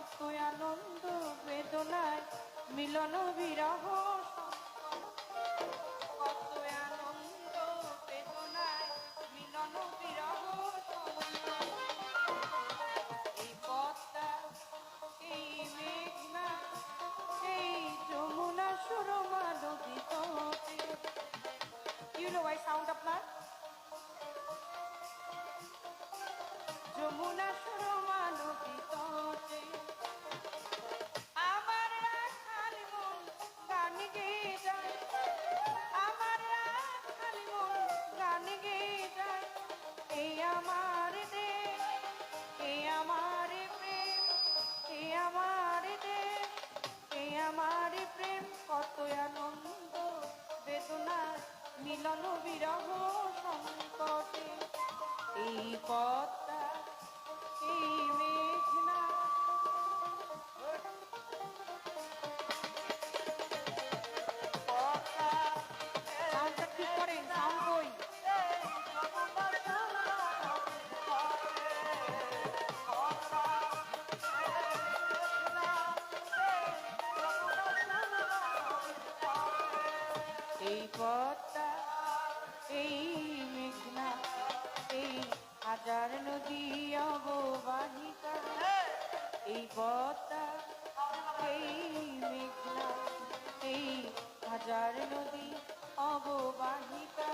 আনন্দ বেদনায় মিলন বিরহ মিলন বিরহ সংকটে? এই পদ্মা এই মেঘনা। এই পথ এই মেঘনা এই হাজার নদী অববাহিকা। এই বতা এই মেঘনা এই হাজার নদী অববাহিকা।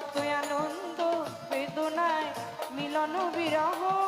কত আনন্দ বেদনায় মিলন বিরহ।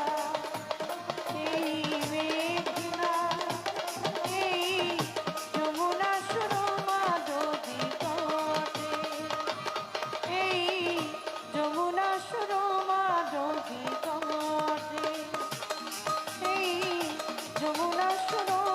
যমুনা শোনো।